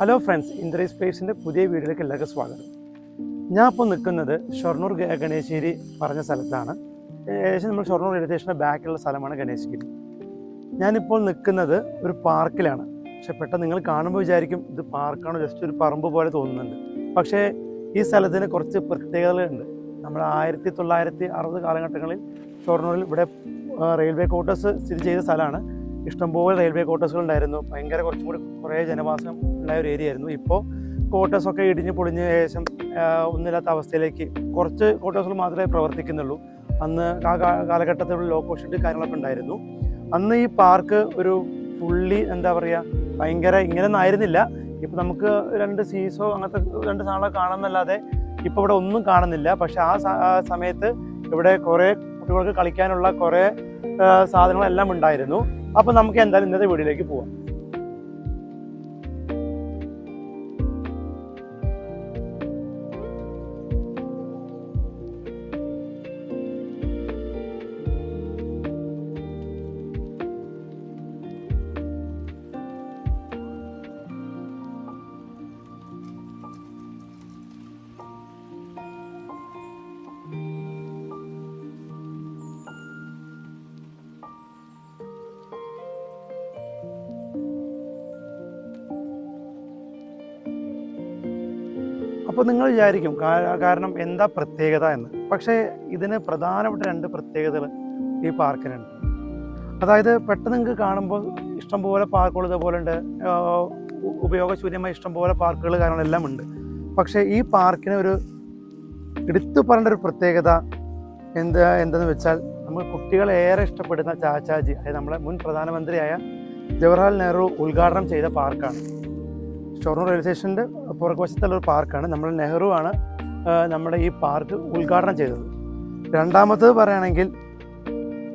Hello friends ഇന്ദ്രി സ്പേസിന്റെ പുതിയ വീഡിയോയിലേക്ക് എല്ലാവർക്കും സ്വാഗതം. ഞാൻ ഇപ്പോൾ നിൽക്കുന്നത് ഷൊർണൂർ ഗണേശ്ശേരി പറഞ്ഞ സ്ഥലത്താണ്. ഏകദേശം നമ്മൾ ഷൊർണൂർ റെയിൽവേ സ്റ്റേഷന്റെ ബാക്കിലുള്ള സ്ഥലമാണ് ഗണേശ്ഗിരി. ഞാനിപ്പോൾ നിൽക്കുന്നത് ഒരു പാർക്കിലാണ്. പക്ഷെ പെട്ടെന്ന് നിങ്ങൾ കാണുമ്പോൾ വിചാരിക്കും ഇത് പാർക്കാണോ ജസ്റ്റ് ഒരു പറമ്പ് പോലെ തോന്നുന്നുണ്ട്. പക്ഷേ ഈ സ്ഥലത്തിന് കുറച്ച് പ്രത്യേകതകളുണ്ട്. നമ്മൾ ആയിരത്തി തൊള്ളായിരത്തി അറുപത് കാലഘട്ടങ്ങളിൽ ഷൊർണൂരിൽ ഇവിടെ റെയിൽവേ ക്വാർട്ടേഴ്സ് സ്ഥിതി ചെയ്ത സ്ഥലമാണ്. ഇഷ്ടംപോലെ റെയിൽവേ ക്വാർട്ടേഴ്സുകൾ ഉണ്ടായിരുന്നു ഭയങ്കര കുറച്ചും കൂടി കുറേ ജനവാസം ഉണ്ടായ ഒരു ഏരിയ ആയിരുന്നു. ഇപ്പോൾ ക്വാർട്ടേഴ്സൊക്കെ ഇടിഞ്ഞ് പൊളിഞ്ഞ് ഏകദേശം ഒന്നില്ലാത്ത അവസ്ഥയിലേക്ക് കുറച്ച് ക്വാർട്ടേഴ്സുകൾ മാത്രമേ പ്രവർത്തിക്കുന്നുള്ളൂ. അന്ന് ആ കാലഘട്ടത്തിൽ ഷെഡ് കാര്യങ്ങളൊക്കെ ഉണ്ടായിരുന്നു. അന്ന് ഈ പാർക്ക് ഒരു ഫുള്ളി എന്താ പറയുക ഭയങ്കര ഇങ്ങനെയൊന്നും ആയിരുന്നില്ല. ഇപ്പം നമുക്ക് രണ്ട് സീസോ അങ്ങനത്തെ രണ്ട് സാധനങ്ങൾ കാണുന്നല്ലാതെ ഇപ്പോൾ ഇവിടെ ഒന്നും കാണുന്നില്ല. പക്ഷേ ആ സമയത്ത് ഇവിടെ കുറേ കുട്ടികൾക്ക് കളിക്കാനുള്ള കുറേ സാധനങ്ങളെല്ലാം ഉണ്ടായിരുന്നു. അപ്പോൾ നമുക്ക് എന്തായാലും ഇന്നത്തെ വീഡിയോയിലേക്ക് പോവാം. അപ്പോൾ നിങ്ങൾ വിചാരിക്കും കാരണം എന്താ പ്രത്യേകത എന്ന്. പക്ഷേ ഇതിന് പ്രധാനപ്പെട്ട രണ്ട് പ്രത്യേകതകൾ ഈ പാർക്കിനുണ്ട്. അതായത് പെട്ടെന്ന് നിങ്ങൾക്ക് കാണുമ്പോൾ ഇഷ്ടംപോലെ പാർക്കുകൾ ഇതേപോലെ ഉണ്ട് ഉപയോഗശൂന്യമായി ഇഷ്ടംപോലെ പാർക്കുകൾ കാര്യങ്ങളെല്ലാം ഉണ്ട്. പക്ഷേ ഈ പാർക്കിന് ഒരു എടുത്തു പറയേണ്ട ഒരു പ്രത്യേകത എന്താ എന്തെന്ന് വെച്ചാൽ നമ്മൾ കുട്ടികൾ ഏറെ ഇഷ്ടപ്പെടുന്ന ചാച്ചാജി അതായത് നമ്മളെ മുൻ പ്രധാനമന്ത്രിയായ ജവഹർലാൽ നെഹ്റു ഉദ്ഘാടനം ചെയ്ത പാർക്കാണ്. ഷൊർണൂർ റെയിൽവേ സ്റ്റേഷന്റെ പുറകുവശത്തുള്ള ഒരു പാർക്കാണ്. നമ്മൾ നെഹ്റു ആണ് നമ്മുടെ ഈ പാർക്ക് ഉദ്ഘാടനം ചെയ്തത്. രണ്ടാമത്തത് പറയുകയാണെങ്കിൽ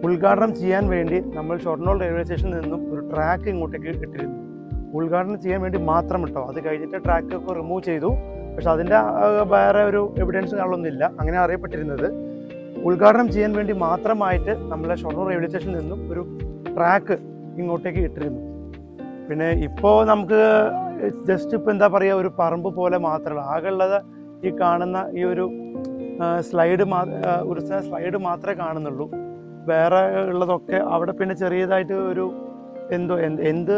ഉദ്ഘാടനം ചെയ്യാൻ വേണ്ടി നമ്മൾ ഷൊർണൂർ റെയിൽവേ സ്റ്റേഷനിൽ നിന്നും ഒരു ട്രാക്ക് ഇങ്ങോട്ടേക്ക് ഇട്ടിരുന്നു. ഉദ്ഘാടനം ചെയ്യാൻ വേണ്ടി മാത്രം ഇട്ടോ? അത് കഴിഞ്ഞിട്ട് ട്രാക്ക് ഒക്കെ റിമൂവ് ചെയ്തു. പക്ഷെ അതിന്റെ വേറെ ഒരു എവിഡൻസ് കാണുന്നില്ല അങ്ങനെ അറിയപ്പെട്ടിരുന്നത്. ഉദ്ഘാടനം ചെയ്യാൻ വേണ്ടി മാത്രമായിട്ട് നമ്മളെ ഷൊർണൂർ റെയിൽവേ സ്റ്റേഷനിൽ നിന്നും ഒരു ട്രാക്ക് ഇങ്ങോട്ടേക്ക് ഇട്ടിരുന്നു. പിന്നെ ഇപ്പോൾ നമുക്ക് ജസ്റ്റ് ഇപ്പോൾ എന്താ പറയുക ഒരു പറമ്പ് പോലെ മാത്രമല്ല ആകെയുള്ളത് ഈ കാണുന്ന ഈ ഒരു സ്ലൈഡ് മാ ഒരു സ്ലൈഡ് മാത്രമേ കാണുന്നുള്ളൂ. വേറെ ഉള്ളതൊക്കെ അവിടെ പിന്നെ ചെറിയതായിട്ട് ഒരു എന്തോ എന്ത് എന്ത്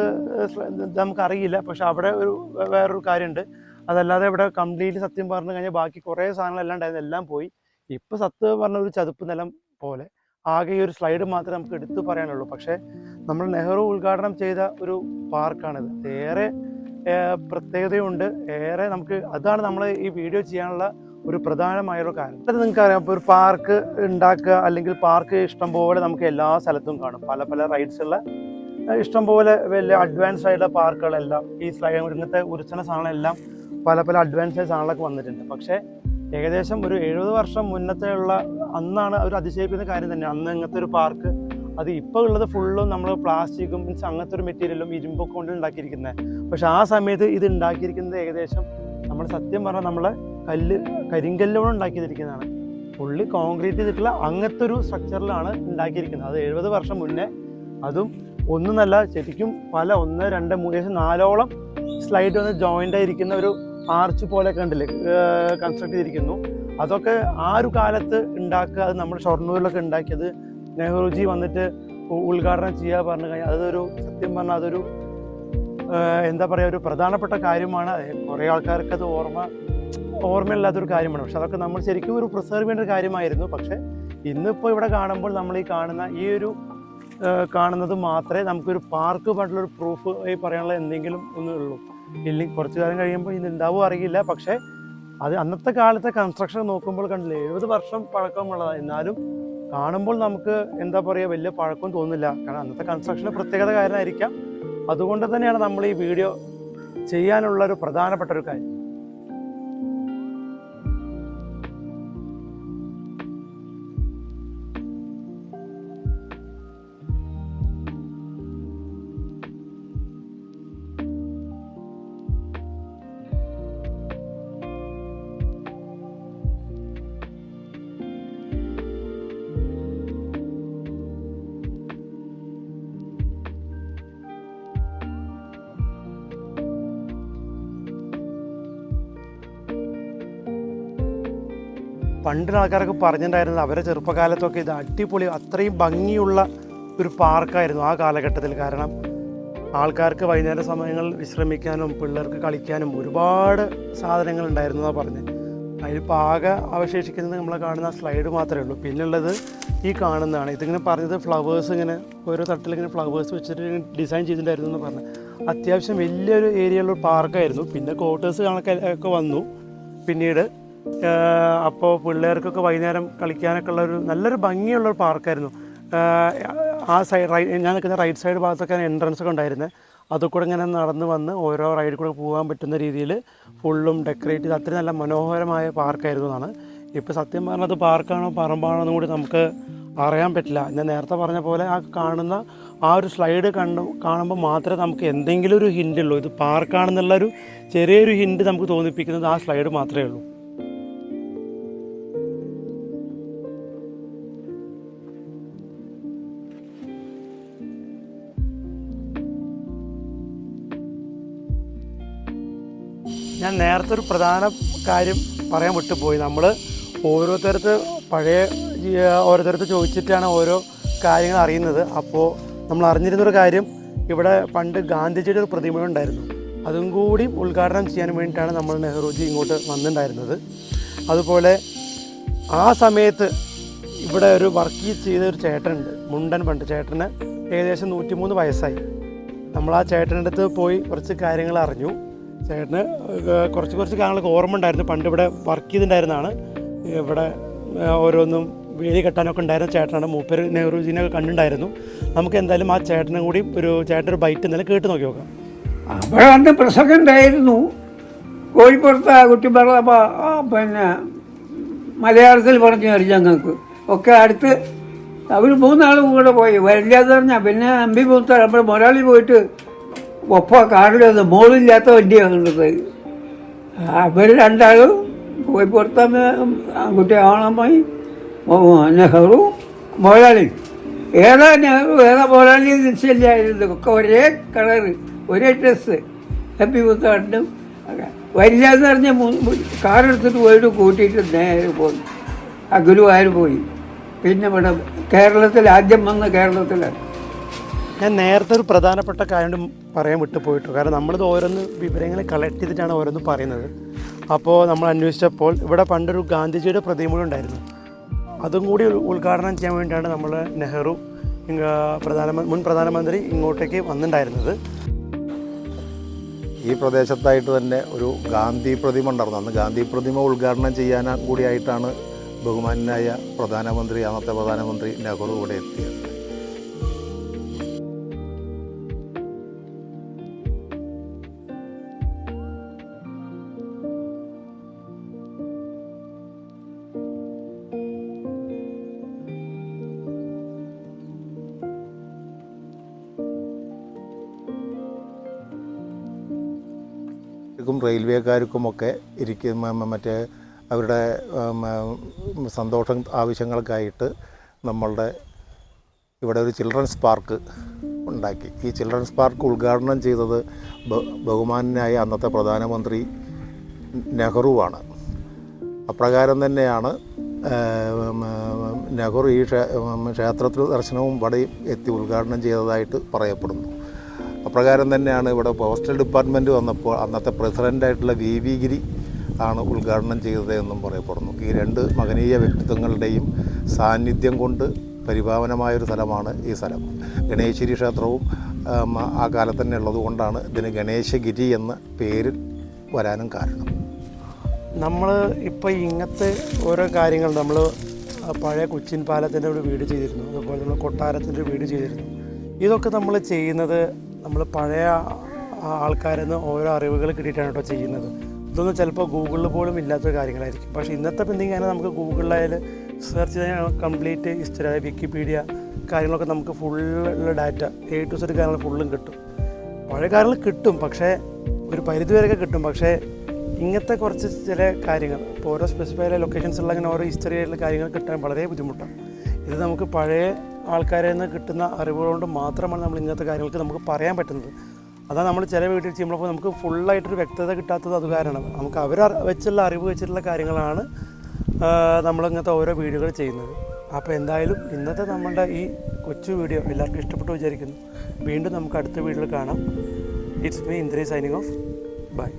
നമുക്കറിയില്ല. പക്ഷെ അവിടെ ഒരു വേറൊരു കാര്യമുണ്ട്. അതല്ലാതെ ഇവിടെ കംപ്ലീറ്റ് സത്യം പറഞ്ഞു കഴിഞ്ഞാൽ ബാക്കി കുറേ സാധനങ്ങളെല്ലാം ഉണ്ടായിരുന്നു. എല്ലാം പോയി. ഇപ്പോൾ സത്യം പറഞ്ഞ ഒരു ചതുപ്പ് നിലം പോലെ ആകെ ഈ ഒരു സ്ലൈഡ് മാത്രമേ നമുക്ക് എടുത്തു പറയാനുള്ളൂ. പക്ഷേ നമ്മൾ നെഹ്റു ഉദ്ഘാടനം ചെയ്ത ഒരു പാർക്കാണിത്. ഏറെ പ്രത്യേകതയുണ്ട്. ഏറെ നമുക്ക് അതാണ് നമ്മൾ ഈ വീഡിയോ ചെയ്യാനുള്ള ഒരു പ്രധാനമായൊരു കാര്യം അത് നിങ്ങൾക്ക് അറിയാം ഇപ്പോൾ ഒരു പാർക്ക് ഉണ്ടാക്കുക അല്ലെങ്കിൽ പാർക്ക് ഇഷ്ടംപോലെ നമുക്ക് എല്ലാ സ്ഥലത്തും കാണും. പല പല റൈഡ്സ് ഉള്ള ഇഷ്ടം ഇഷ്ടംപോലെ വലിയ അഡ്വാൻസ് ആയിട്ടുള്ള പാർക്കുകളെല്ലാം ഈ സ്ലൈഡ് ഇങ്ങനത്തെ ഉരുച്ചന സാധനങ്ങളെല്ലാം പല പല അഡ്വാൻസ് സാധനങ്ങളൊക്കെ വന്നിട്ടുണ്ട്. പക്ഷേ ഏകദേശം ഒരു എഴുപത് വർഷം മുന്നത്തെ ഉള്ള അന്നാണ് ഒരു അതിശയിപ്പിക്കുന്ന കാര്യം തന്നെ അന്ന് ഇങ്ങനത്തെ ഒരു പാർക്ക് അത് ഇപ്പോൾ ഉള്ളത് ഫുള്ളും നമ്മൾ പ്ലാസ്റ്റിക്കും മീൻസ് അങ്ങനത്തെ ഒരു മെറ്റീരിയലും ഇരുമ്പൊക്കെ കൊണ്ട് ഉണ്ടാക്കിയിരിക്കുന്നത് പക്ഷെ ആ സമയത്ത് ഇത് ഉണ്ടാക്കിയിരിക്കുന്നത് ഏകദേശം നമ്മൾ സത്യം പറഞ്ഞാൽ നമ്മൾ കല്ല് കരിങ്കല്ലോട് ഉണ്ടാക്കിയിരിക്കുന്നതാണ് ഫുള്ളി കോൺക്രീറ്റ് ചെയ്തിട്ടുള്ള അങ്ങനത്തെ ഒരു സ്ട്രക്ചറിലാണ് ഉണ്ടാക്കിയിരിക്കുന്നത്. അത് എഴുപത് വർഷം മുന്നേ അതും ഒന്നല്ല ശരിക്കും പല ഒന്ന് രണ്ട് മൂന്ന് ഏകദേശം നാലോളം സ്ലൈഡ് വന്ന് ജോയിന്റ് ആയിരിക്കുന്ന ഒരു ആർച്ച് പോലെ കണ്ടില്ലേ കൺസ്ട്രക്ട് ചെയ്തിരിക്കുന്നു. അതൊക്കെ ആ ഒരു കാലത്ത് ഉണ്ടാക്കുക അത് നമ്മൾ ഷൊർണൂരിലൊക്കെ ഉണ്ടാക്കിയത് നെഹ്റുജി വന്നിട്ട് ഉദ്ഘാടനം ചെയ്യുക പറഞ്ഞു കഴിഞ്ഞാൽ അതൊരു സത്യം പറഞ്ഞാൽ അതൊരു എന്താ പറയുക ഒരു പ്രധാനപ്പെട്ട കാര്യമാണ്. കുറേ ആൾക്കാർക്ക് അത് ഓർമ്മ ഓർമ്മയില്ലാത്തൊരു കാര്യമാണ്. പക്ഷെ അതൊക്കെ നമ്മൾ ശരിക്കും ഒരു പ്രിസർവ് ചെയ്യേണ്ട കാര്യമായിരുന്നു. പക്ഷേ ഇന്നിപ്പോൾ ഇവിടെ കാണുമ്പോൾ നമ്മൾ ഈ കാണുന്ന ഈ ഒരു കാണുന്നത് മാത്രമേ നമുക്കൊരു പാർക്ക് ഒരു പ്രൂഫ് ഈ പറയാനുള്ള എന്തെങ്കിലും ഒന്നും ഉള്ളൂ. ഇല്ലെങ്കിൽ കുറച്ച് കാലം കഴിയുമ്പോൾ ഇത് ഉണ്ടാവുമോ അറിയില്ല. പക്ഷേ അത് അന്നത്തെ കാലത്തെ കൺസ്ട്രക്ഷൻ നോക്കുമ്പോൾ കണ്ടില്ലേ എഴുപത് വർഷം പഴക്കമുള്ളതാണ് എന്നാലും കാണുമ്പോൾ നമുക്ക് എന്താ പറയുക വലിയ പഴക്കം തോന്നില്ല. കാരണം അന്നത്തെ കൺസ്ട്രക്ഷന് പ്രത്യേകത കാരണമായിരിക്കാം. അതുകൊണ്ട് തന്നെയാണ് നമ്മൾ ഈ വീഡിയോ ചെയ്യാനുള്ള ഒരു പ്രധാനപ്പെട്ട ഒരു കാര്യം. പണ്ടുള്ള ആൾക്കാരൊക്കെ പറഞ്ഞിട്ടുണ്ടായിരുന്നത് അവരെ ചെറുപ്പകാലത്തൊക്കെ ഇത് അടിപൊളി അത്രയും ഭംഗിയുള്ള ഒരു പാർക്കായിരുന്നു ആ കാലഘട്ടത്തിൽ. കാരണം ആൾക്കാർക്ക് വൈകുന്നേര സമയങ്ങളിൽ വിശ്രമിക്കാനും പിള്ളേർക്ക് കളിക്കാനും ഒരുപാട് സാധനങ്ങൾ ഉണ്ടായിരുന്നു എന്നാണ് പറഞ്ഞത് അതിലിപ്പോൾ ആകെ അവശേഷിക്കുന്നത് നമ്മൾ കാണുന്ന സ്ലൈഡ് മാത്രമേ ഉള്ളൂ. പിന്നുള്ളത് ഈ കാണുന്നതാണ്. ഇതിങ്ങനെ പറഞ്ഞത് ഫ്ലവേഴ്സ് ഇങ്ങനെ ഓരോ തട്ടിലിങ്ങനെ ഫ്ലവേഴ്സ് വെച്ചിട്ട് ഡിസൈൻ ചെയ്തിട്ടുണ്ടായിരുന്നു എന്ന് പറഞ്ഞു. അത്യാവശ്യം വലിയൊരു ഏരിയയിലുള്ള പാർക്കായിരുന്നു പിന്നെ ക്വാർട്ടേഴ്സ് കണക്കൊക്കെ വന്നു. പിന്നീട് അപ്പോൾ പിള്ളേർക്കൊക്കെ വൈകുന്നേരം കളിക്കാനൊക്കെ ഉള്ള ഒരു നല്ലൊരു ഭംഗിയുള്ള ഒരു പാർക്കായിരുന്നു. ആ സൈഡ് റൈ ഞാൻ നിൽക്കുന്ന റൈറ്റ് സൈഡ് ഭാഗത്തൊക്കെ എൻട്രൻസ് ഒക്കെ ഉണ്ടായിരുന്നത് അതിൽ കൂടെ ഇങ്ങനെ നടന്ന് വന്ന് ഓരോ റൈഡിൽ കൂടെ പോകാൻ പറ്റുന്ന രീതിയിൽ ഫുള്ളും ഡെക്കറേറ്റ് ചെയ്ത് അത്രയും നല്ല മനോഹരമായ പാർക്കായിരുന്നു എന്നാണ്. ഇപ്പോൾ സത്യം പറഞ്ഞത് പാർക്കാണോ പറമ്പാണോ എന്നും കൂടി നമുക്ക് അറിയാൻ പറ്റില്ല. ഞാൻ നേരത്തെ പറഞ്ഞ പോലെ ആ കാണുന്ന ആ ഒരു സ്ലൈഡ് കണ്ടു കാണുമ്പോൾ മാത്രമേ നമുക്ക് എന്തെങ്കിലും ഒരു ഹിന്റ് ഉള്ളൂ ഇത് പാർക്കാണെന്നുള്ളൊരു ചെറിയൊരു ഹിന്റ് നമുക്ക് തോന്നിപ്പിക്കുന്നത് ആ സ്ലൈഡ് മാത്രമേ ഉള്ളൂ. ഞാൻ നേരത്തെ ഒരു പ്രധാന കാര്യം പറയാൻ വിട്ടുപോയി. നമ്മൾ ഓരോരുത്തരത്ത് പഴയ ഓരോരുത്തരത്ത് ചോദിച്ചിട്ടാണ് ഓരോ കാര്യങ്ങൾ അറിയുന്നത്. അപ്പോൾ നമ്മൾ അറിഞ്ഞിരുന്നൊരു കാര്യം ഇവിടെ പണ്ട് ഗാന്ധിജിയുടെ ഒരു പ്രതിമ ഉണ്ടായിരുന്നു. അതും കൂടി ഉദ്ഘാടനം ചെയ്യാൻ വേണ്ടിയിട്ടാണ് നമ്മൾ നെഹ്റുജി ഇങ്ങോട്ട് വന്നിട്ടുണ്ടായിരുന്നത്. അതുപോലെ ആ സമയത്ത് ഇവിടെ ഒരു വർക്ക് ചെയ്ത ഒരു ചേട്ടനുണ്ട് മുണ്ടൻ പണ്ട് ചേട്ടന് ഏകദേശം നൂറ്റിമൂന്ന് വയസ്സായി. നമ്മൾ ആ ചേട്ടന്റെ അടുത്ത് പോയി കുറച്ച് കാര്യങ്ങൾ അറിഞ്ഞു. ചേട്ടന് കുറച്ച് കുറച്ച് കാര്യങ്ങളൊക്കെ ഓർമ്മ ഉണ്ടായിരുന്നു. പണ്ട് ഇവിടെ വർക്ക് ചെയ്തിട്ടുണ്ടായിരുന്നതാണ്. ഇവിടെ ഓരോന്നും വേലി കെട്ടാനൊക്കെ ഉണ്ടായിരുന്ന ചേട്ടനാണ്. മൂപ്പര് നെഹ്റുജീനെ കണ്ടിട്ടുണ്ടായിരുന്നു. നമുക്ക് എന്തായാലും ആ ചേട്ടനും കൂടി ഒരു ചേട്ടൻ ഒരു ബൈറ്റ് എന്തായാലും കേട്ട് നോക്കി നോക്കാം. അവിടെ അന്ന് പ്രസംഗമുണ്ടായിരുന്നു കോഴിപ്പുറത്ത് കുട്ടിപ്പറ പിന്നെ മലയാളത്തിൽ പറഞ്ഞു തരും ഞങ്ങൾക്ക്. ഒക്കെ അടുത്ത് അവർ മൂന്നാളും കൂടെ പോയി. വരില്ലാതെ പറഞ്ഞാൽ പിന്നെ അമ്പി മൂത്ത നമ്മുടെ മൊരാളി പോയിട്ട് ഒപ്പ കാറിലത് മോളില്ലാത്ത വണ്ടിയാണ് കണ്ടത് അവർ രണ്ടാളും പോയി പുറത്താ ആൺകുട്ടി ആണമായി നെഹ്റു മുതലാളി ഏതാ നെഹ്റു ഏതാ മുതലാളി നിശ്ചയില്ലായിരുന്നു ഒക്കെ ഒരേ കളറ് ഒരേ ഡ്രസ്സ്. ഹാപ്പി പുത്താണ്ടും വരില്ല എന്ന് പറഞ്ഞ കാറെടുത്തിട്ട് പോയിട്ട് കൂട്ടിയിട്ട് നേരെ പോയി ആ ഗുരുവായൂർ പോയി. പിന്നെ ഇവിടെ കേരളത്തിൽ ആദ്യം വന്ന കേരളത്തിലാണ്. ഞാൻ നേരത്തെ ഒരു പ്രധാനപ്പെട്ട കാര്യം പറയാൻ വിട്ടുപോയിട്ടു കാരണം നമ്മളിത് ഓരോന്ന് വിവരങ്ങൾ കളക്ട് ചെയ്തിട്ടാണ് ഓരോന്ന് പറയുന്നത്. അപ്പോൾ നമ്മൾ അന്വേഷിച്ചപ്പോൾ ഇവിടെ പണ്ടൊരു ഗാന്ധിജിയുടെ പ്രതിമ ഉണ്ടായിരുന്നു. അതും കൂടി ഉദ്ഘാടനം ചെയ്യാൻ വേണ്ടിയാണ് നമ്മൾ നെഹ്റു പ്രധാനമന്ത്രി മുൻ പ്രധാനമന്ത്രി ഇങ്ങോട്ടേക്ക് വന്നിട്ടുണ്ടായിരുന്നത് ഈ പ്രദേശത്തായിട്ട് തന്നെ ഒരു ഗാന്ധി പ്രതിമ ഉണ്ടായിരുന്നു. അന്ന് ഗാന്ധി പ്രതിമ ഉദ്ഘാടനം ചെയ്യാൻ കൂടിയായിട്ടാണ് ബഹുമാനായ പ്രധാനമന്ത്രി അന്നത്തെ പ്രധാനമന്ത്രി നെഹ്റു ഇവിടെ എത്തിയത്. ക്കും റെയിൽവേക്കാർക്കുമൊക്കെ ഇരിക്കുന്ന മറ്റേ അവരുടെ സന്തോഷം ആവശ്യങ്ങൾക്കായിട്ട് നമ്മളുടെ ഇവിടെ ഒരു ചിൽഡ്രൻസ് പാർക്ക് ഉണ്ടാക്കി. ഈ ചിൽഡ്രൻസ് പാർക്ക് ഉദ്ഘാടനം ചെയ്തത് ബഹുമാനായ അന്നത്തെ പ്രധാനമന്ത്രി നെഹ്റുവാണ്. അപ്രകാരം തന്നെയാണ് നെഹ്റു ഈ ക്ഷേ- ക്ഷേത്രത്തിൽ ദർശനവും വടയും എത്തി ഉദ്ഘാടനം ചെയ്തതായിട്ട് പറയപ്പെടുന്നു. അപ്രകാരം തന്നെയാണ് ഇവിടെ പോസ്റ്റൽ ഡിപ്പാർട്ട്മെന്റ് വന്നപ്പോൾ അന്നത്തെ പ്രസിഡന്റായിട്ടുള്ള വി വി ഗിരി ആണ് ഉദ്ഘാടനം ചെയ്തത് എന്നും പറയപ്പെടുന്നു. ഈ രണ്ട് മകനീയ വ്യക്തിത്വങ്ങളുടെയും സാന്നിധ്യം കൊണ്ട് പരിഭാവനമായൊരു സ്ഥലമാണ് ഈ സ്ഥലം. ഗണേശ്വരി ക്ഷേത്രവും ആ കാലത്ത് തന്നെ ഉള്ളതുകൊണ്ടാണ് ഇതിന് ഗണേശഗിരി എന്ന പേര് വരാനും കാരണം. നമ്മൾ ഇപ്പോൾ ഇങ്ങനത്തെ ഓരോ കാര്യങ്ങൾ നമ്മൾ പഴയ കൊച്ചിൻ പാലത്തിന്റെ ഒരു വീട് ചെയ്തിരുന്നു. അതുപോലെ നമ്മൾ കൊട്ടാരത്തിന്റെ വീട് ചെയ്തിരുന്നു. ഇതൊക്കെ നമ്മൾ ചെയ്യുന്നത് നമ്മൾ പഴയ ആൾക്കാരിൽ നിന്ന് ഓരോ അറിവുകൾ കിട്ടിയിട്ടാണ് കേട്ടോ ചെയ്യുന്നത്. ഇതൊന്നും ചിലപ്പോൾ ഗൂഗിളിൽ പോലും ഇല്ലാത്ത കാര്യങ്ങളായിരിക്കും. പക്ഷേ ഇന്നത്തെ പിന്തിങ്ങനെ നമുക്ക് ഗൂഗിളിലായാലും സെർച്ച് ചെയ്താൽ കംപ്ലീറ്റ് ഹിസ്റ്ററി അതായത് വിക്കിപീഡിയ കാര്യങ്ങളൊക്കെ നമുക്ക് full data A to Z കാര്യങ്ങൾ ഫുള്ളും കിട്ടും. പഴയ കാര്യങ്ങൾ കിട്ടും പക്ഷേ ഒരു പരിധി വരെയൊക്കെ കിട്ടും. പക്ഷേ ഇങ്ങനത്തെ കുറച്ച് ചില കാര്യങ്ങൾ ഇപ്പോൾ ഓരോ സ്പെസിഫൈ ആയ ലൊക്കേഷൻസുള്ള അങ്ങനെ ഓരോ ഹിസ്റ്ററി ആയിട്ടുള്ള കാര്യങ്ങൾ കിട്ടാൻ വളരെ ബുദ്ധിമുട്ടാണ്. ഇത് നമുക്ക് പഴയ ആൾക്കാരിൽ നിന്ന് കിട്ടുന്ന അറിവുകൊണ്ട് മാത്രമാണ് നമ്മൾ ഇങ്ങനത്തെ കാര്യങ്ങൾക്ക് നമുക്ക് പറയാൻ പറ്റുന്നത്. അതാണ് നമ്മൾ ചില വീട്ടിൽ ചെയ്യുമ്പോൾ നമുക്ക് ഫുള്ളായിട്ടൊരു വ്യക്തത കിട്ടാത്തത് അത് കാരണം നമുക്ക് അവർ വെച്ചുള്ള അറിവ് വെച്ചിട്ടുള്ള കാര്യങ്ങളാണ് നമ്മളിങ്ങനത്തെ ഓരോ വീഡിയോകൾ ചെയ്യുന്നത്. അപ്പോൾ എന്തായാലും ഇന്നത്തെ നമ്മുടെ ഈ കൊച്ചു വീഡിയോ എല്ലാവർക്കും ഇഷ്ടപ്പെട്ടു വിചാരിക്കുന്നു. വീണ്ടും നമുക്ക് അടുത്ത വീഡിയോയിൽ കാണാം. It's me Indri signing off bye